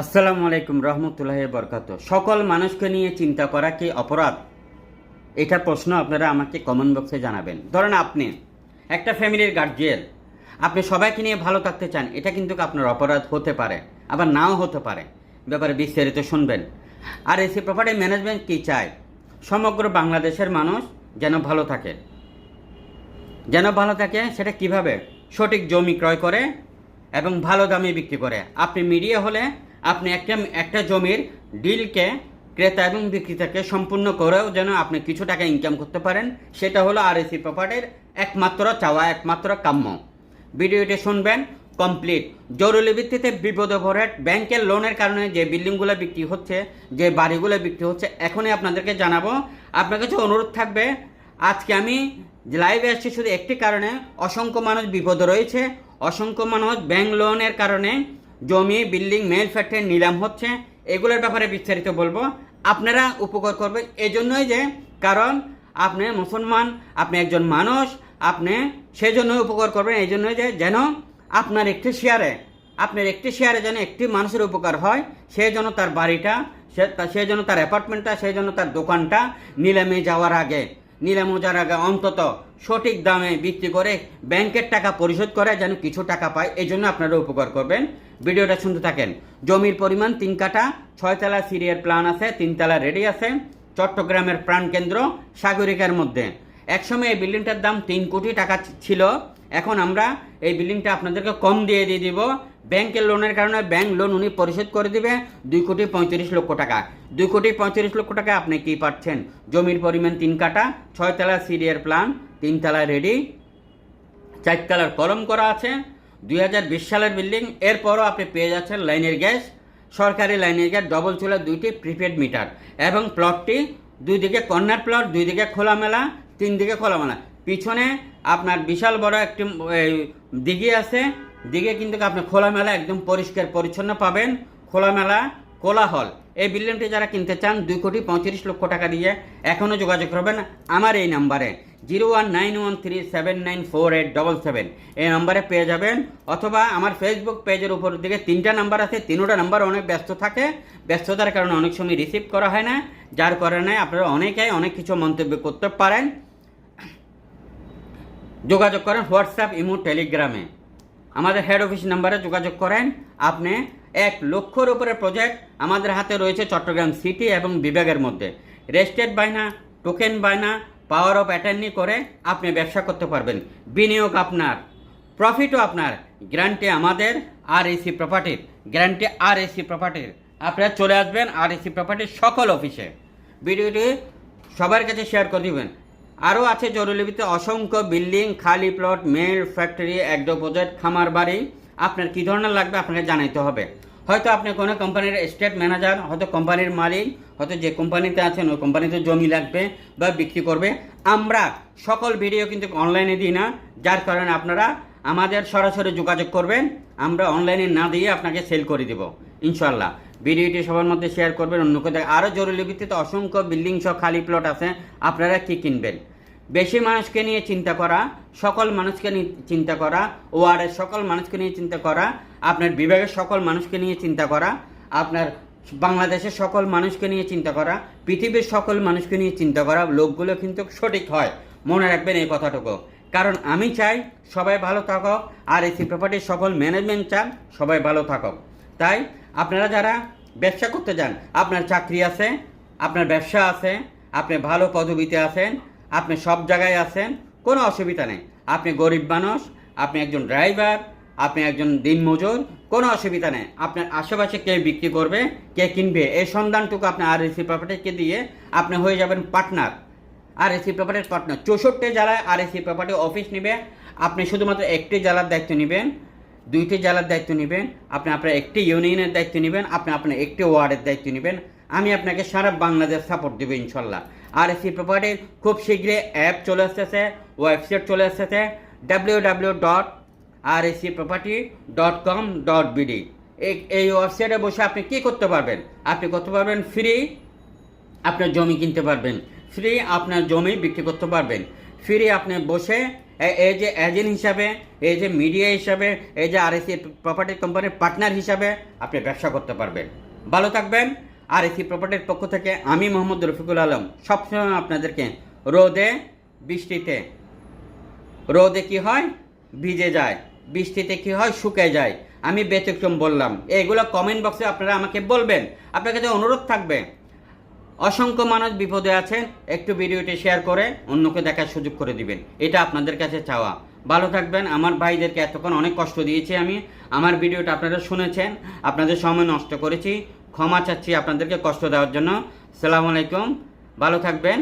আসসালামু আলাইকুম রহমতুল্লাহ বরকাত। সকল মানুষকে নিয়ে চিন্তা করা কি অপরাধ? এটা প্রশ্ন আপনারা আমাকে কমেন্ট বক্সে জানাবেন। ধরেন আপনি একটা ফ্যামিলির গার্জিয়ান আপনি সবাইকে নিয়ে ভালো থাকতে চান, এটা কিন্তু আপনার অপরাধ হতে পারে, আবার নাও হতে পারে। ব্যাপারে বিস্তারিত শুনবেন। আর এসি প্রপার্টি ম্যানেজমেন্ট কী চায়? সমগ্র বাংলাদেশের মানুষ যেন ভালো থাকে। যেন ভালো থাকে, সেটা কীভাবে? সঠিক জমি ক্রয় করে এবং ভালো দামে বিক্রি করে। আপনি মিডিয়া হলে আপনি একটা একটা জমির ডিলকে ক্রেতা এবং বিক্রেতাকে সম্পূর্ণ করেও যেন আপনি কিছু টাকা ইনকাম করতে পারেন, সেটা হলো আর এসি প্রপার্টির একমাত্র চাওয়া, একমাত্র কাম্য। ভিডিওটি শুনবেন কমপ্লিট জরুরি ভিত্তিতে বিপদে পড়ে ব্যাংকের লোনের কারণে যে বিল্ডিংগুলো বিক্রি হচ্ছে, যে বাড়িগুলো বিক্রি হচ্ছে, এখনই আপনাদেরকে জানাব। আপনার কাছে অনুরোধ থাকবে, আজকে আমি লাইভে আসছি শুধু একটি কারণে, অসংখ্য মানুষ বিপদে রয়েছে। অসংখ্য মানুষ ব্যাংক লোনের কারণে জমি, বিল্ডিং, মেল ফ্যাক্টরি, নিলাম হচ্ছে, এগুলোর ব্যাপারে বিস্তারিত বলব। আপনারা উপকার করবেন এজন্যই যে, কারণ আপনি মুসলমান, আপনি একজন মানুষ, আপনি সেজন্য উপকার করবেন এই জন্যই যে, যেন আপনার একটি শেয়ারে, আপনার একটি শেয়ারে যেন একটি মানুষের উপকার হয় সেই জন্য তার বাড়িটা, সে জন্য তার অ্যাপার্টমেন্টটা সেই জন্য তার দোকানটা নিলামে যাওয়ার আগে, নিলামে যাওয়ার আগে অন্তত সঠিক দামে বিক্রি করে ব্যাংকের টাকা পরিশোধ করে যেন কিছু টাকা পায়, এই জন্য আপনারা উপকার করবেন। ভিডিওটা শুনতে থাকেন। জমির পরিমাণ তিন কাঠা, ছয়তলা সিরিয়ার প্ল্যান আছে, তিনতলা রেডি আছে। চট্টগ্রামের প্রাণকেন্দ্র সাগরিকার মধ্যে। একসময় এই বিল্ডিংটার দাম তিন কোটি টাকা ছিল। এখন আমরা এই বিল্ডিংটা আপনাদেরকে কম দিয়ে দিয়ে দিব। ব্যাংকের লোনের কারণে ব্যাংক লোন উনি পরিশোধ করে দিবে দুই কোটি পঁয়ত্রিশ লক্ষ টাকা। দুই কোটি পঁয়ত্রিশ লক্ষ টাকা আপনি কি পাচ্ছেন? জমির পরিমাণ তিন কাটা ছয়তলা সিরিয়ার প্ল্যান তিনতলা রেডি চারতলার কলম করা আছে, দুই হাজার বিশ সালের বিল্ডিং এরপরও আপনি পেয়ে যাচ্ছেন লাইনের গ্যাস, সরকারি লাইনের গ্যাস ডবল চুলা, দুইটি প্রিপেড মিটার এবং প্লটটি দুই দিকে কর্নার প্লট দুই দিকে খোলামেলা, তিন দিকে খোলামেলা। পিছনে আপনার বিশাল বড় একটি দিঘি আছে, দিঘে কিন্তু আপনি খোলামেলা, একদম পরিষ্কার, পরিচ্ছন্ন পাবেন। খোলামেলা কোলাহল। এই বিল্ডিংটি যারা কিনতে চান, দুই কোটি পঁয়ত্রিশ লক্ষ টাকা দিয়ে এখনও যোগাযোগ করবেন আমার এই নাম্বারে। Zero one nine one three seven nine four eight double seven. এই নাম্বারে পেয়ে যাবেন, অথবা আমার ফেসবুক পেজের উপর দিকে তিনটা নাম্বার আছে, তিনোটা নাম্বার অনেক ব্যস্ত থাকে। ব্যস্ততার কারণে অনেক সময় রিসিভ করা হয় না। যার কারণে আপনারা অনেকেই অনেক কিছু মন্তব্য করতে পারেন। যোগাযোগ করেন হোয়াটসঅ্যাপ, ইমো, টেলিগ্রামে। আমাদের হেড অফিস নাম্বারে যোগাযোগ করেন। আপনি এক লক্ষর উপরে প্রজেক্ট আমাদের হাতে রয়েছে চট্টগ্রাম সিটি এবং বিভাগের মধ্যে। রেস্টেড বায়না টোকেন বায়না পাওয়ার অফ অ্যাটার্নি করে আপনি ব্যবসা করতে পারবেন। বিনিয়োগ আপনার প্রফিটও আপনার গ্যারান্টি আমাদের আর এসি প্রপার্টির গ্যারান্টি আর এসি প্রপার্টির আপনারা চলে আসবেন আর এসি প্রপার্টির সকল অফিসে ভিডিওটি সবার কাছে শেয়ার করে দিবেন। আরও আছে জরুরি ভিত্তিতে অসংখ্য বিল্ডিং, খালি প্লট মেল ফ্যাক্টরি একডো প্রজেক্ট খামার বাড়ি। আপনার কী ধরনের লাগবে আপনাকে জানাইতে হবে। হয়তো আপনি কোনো কোম্পানির স্টেট ম্যানেজার হয়তো কোম্পানির মালিক, হয়তো যে কোম্পানিতে আছেন, ওই কোম্পানিতে জমি লাগবে বা বিক্রি করবে। আমরা সকল ভিডিও কিন্তু অনলাইনে দিই না, যার কারণে আপনারা আমাদের সরাসরি যোগাযোগ করবেন। আমরা অনলাইনে না দিয়ে আপনাকে সেল করে দেব ইনশাল্লাহ ভিডিওটি সবার মধ্যে শেয়ার করবেন অন্য কোথাও আরও জরুরি ভিত্তিতে অসংখ্য বিল্ডিং সহ খালি প্লট আছে, আপনারা কি কিনবেন? বেশি মানুষকে নিয়ে চিন্তা করা, সকল মানুষকে নিয়ে চিন্তা করা, ওয়ার্ডের সকল মানুষকে নিয়ে চিন্তা করা, আপনার বিভাগের সকল মানুষকে নিয়ে চিন্তা করা, আপনার বাংলাদেশের সকল মানুষকে নিয়ে চিন্তা করা, পৃথিবীর সকল মানুষকে নিয়ে চিন্তা করা, লোকগুলো কিন্তু সঠিক হয়। মনে রাখবেন এই কথাটুকু। কারণ আমি চাই সবাই ভালো থাকক, আর এসি প্রপার্টির সকল ম্যানেজমেন্ট চান সবাই ভালো থাকক। তাই আপনারা যারা ব্যবসা করতে যান, আপনার চাকরি আছে, আপনার ব্যবসা আছে, আপনি ভালো পদবিতে আছেন আপনি সব জায়গায় আছেন, কোনো অসুবিধা নেই। আপনি গরিব মানুষ, আপনি একজন ড্রাইভার, আপনি একজন দিনমজুর, কোনো অসুবিধা নেই। আপনার আশেপাশে কে বিক্রি করবে, কে কিনবে, এই সন্ধানটুকু আপনি আর এসি প্রপার্টিকে দিয়ে আপনি হয়ে যাবেন পার্টনার। আর এসি প্রপার্টির পার্টনার চৌষট্টি জেলায় আর এসি প্রপার্টি অফিস নেবে। আপনি শুধুমাত্র একটি জেলার দায়িত্ব নেবেন, দুইটি জেলার দায়িত্ব নেবেন, আপনি আপনার একটি ইউনিয়নের দায়িত্ব নেবেন, আপনি আপনার একটি ওয়ার্ডের দায়িত্ব নেবেন। আমি আপনাকে সারা বাংলাদেশ সাপোর্ট দেবো ইনশাল্লাহ। আর এসি প্রপার্টির খুব শীঘ্রই অ্যাপ চলে আসতেছে ওয়েবসাইট চলে আসতেছে W W dot R AC property dot com dot BD এই ওয়েবসাইটে বসে আপনি কী করতে পারবেন? আপনি করতে পারবেন ফ্রি আপনার জমি কিনতে পারবেন। ফ্রি আপনার জমি বিক্রি করতে পারবেন। ফ্রি আপনি বসে এই যে এজেন্ট হিসাবে, এই যে মিডিয়া হিসাবে, এই যে আর এসি প্রপার্টি কোম্পানির পার্টনার হিসাবে আপনি ব্যবসা করতে পারবেন। ভালো থাকবেন। আর এসি প্রপার্টির পক্ষ থেকে আমি মোহাম্মদ রফিকুল আলম সবসময় আপনাদেরকে রোদে বৃষ্টিতে, রোদে কি হয়? ভিজে যায়। বৃষ্টিতে কি হয়? শুকিয়ে যায়। আমি ব্যতিক্রম বললাম। এগুলো কমেন্ট বক্সে আপনারা আমাকে বলবেন। আপনার কাছে অনুরোধ থাকবে। অসংখ্য মানুষ বিপদে আছেন। একটু ভিডিওটি শেয়ার করে অন্যকে দেখার সুযোগ করে দিবেন। এটা আপনাদের কাছে চাওয়া। ভালো থাকবেন। আমার ভাইদেরকে এতক্ষণ অনেক কষ্ট দিয়েছি আমি। আমার ভিডিওটা আপনারা শুনেছেন। আপনাদের সময় নষ্ট করেছি। ক্ষমা চাচ্ছি আপনাদেরকে কষ্ট দেওয়ার জন্য। সালামু আলাইকুম। ভালো থাকবেন।